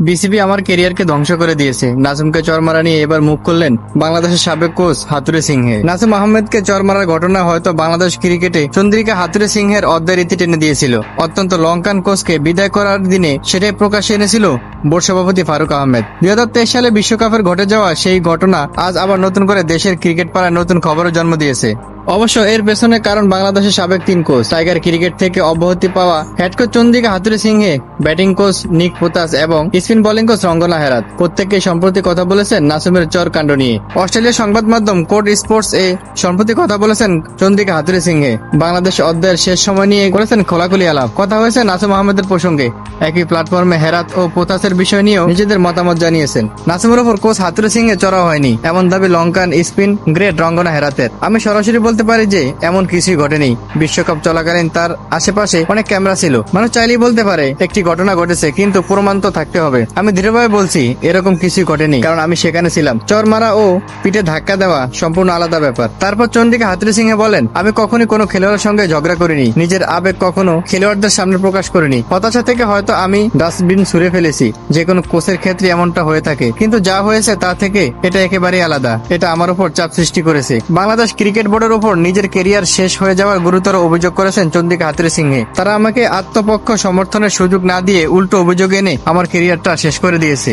BCB আমার কেরিয়ারকে ধ্বংস করে দিয়েছে। নাসুমকে চর মারা নিয়ে এবার মুখ করলেন বাংলাদেশের সাবেক কোচ হাতুরে সিংহে। নাসুম আহমেদকে চর মারার ঘটনা হয়তো বাংলাদেশ ক্রিকেটে চন্দ্রিকা হাতুরে সিংহের অধ্যায় রীতি টেনে দিয়েছিল। অত্যন্ত লঙ্কান কোচকে বিদায় করার দিনে সেটাই প্রকাশ্যে এনেছিল বোর্ড সভাপতি ফারুক আহমেদ। দুই হাজার তেইশ সালে বিশ্বকাপের ঘটে যাওয়া সেই ঘটনা আজ আবার নতুন করে দেশের ক্রিকেট পাড়ায় নতুন খবরের জন্ম দিয়েছে। অবশ্য এর পেছনে কারণ বাংলাদেশের সাবেক তিন কোচ টাইগার ক্রিকেট থেকে অব্যাহতি পাওয়া head coach Chandika Hathurusingha batting coach Nick Pothas এবং spin bowling coach Rangana Herath. প্রত্যেককে সম্প্রতি কথা বলেছেন নাসুমের চর কাণ্ড নিয়ে। অস্ট্রেলিয়া সংবাদ মাধ্যম কোড স্পোর্টস এ সম্প্রতি কথা বলেছেন চন্দিকা হাতুরে সিংহে। বাংলাদেশ অধ্যায়ের শেষ সময় নিয়ে করেছেন খোলাখুলি আলাপ। কথা হয়েছে নাসুম আহমেদের প্রসঙ্গে। একই প্ল্যাটফর্মে হেরাত ও পোতাসের বিষয় নিয়েও নিজেদের মতামত জানিয়েছেন। নাসুমের ওপর কোচ হাতুরে সিংহে চড়া হয়নি। এমন দাবি লঙ্কান স্পিন গ্রেট রঙ্গনা হেরাতের। আমি সরাসরি বলতে পারি যে, এমন কিছুই ঘটেনি। বিশ্বকাপ চলাকালীন তার আশেপাশে অনেক ক্যামেরা ছিল। মানুষ চাইলেই বলতে পারে, একটি ঘটনা ঘটেছে, কিন্তু প্রমাণ তো থাকতে হবে। আমি দৃঢ়ভাবে বলছি, এরকম কিছুই ঘটেনি, কারণ আমি সেখানে ছিলাম। চর মারা ও পিঠে ধাক্কা দেওয়া সম্পূর্ণ আলাদা ব্যাপার। তারপর চন্দিকা হাতুরি সিংহে বলেন, আমি কখনই কোনো খেলোয়াড়ের সঙ্গে ঝগড়া করিনি। নিজের আবেগ কখনো খেলোয়াড়দের সামনে প্রকাশ করিনি। হতাশা থেকে হয়তো আমি ডাস্টবিন ছুঁড়ে ফেলেছি। যে কোনো কোচের ক্ষেত্রে এমনটা হয়ে থাকে। কিন্তু যা হয়েছে তা থেকে এটা একেবারেই আলাদা। এটা আমার উপর চাপ সৃষ্টি করেছে। বাংলাদেশ ক্রিকেট বোর্ডের উপর নিজের কেরিয়ার শেষ হয়ে যাওয়ার গুরুতর অভিযোগ করেছেন চন্দিকা হাতুরি সিংহে। তারা আমাকে আত্মপক্ষ সমর্থনের সুযোগ না দিয়ে উল্টো অভিযোগ এনে আমার কেরিয়ারটা শেষ করে দিয়েছে।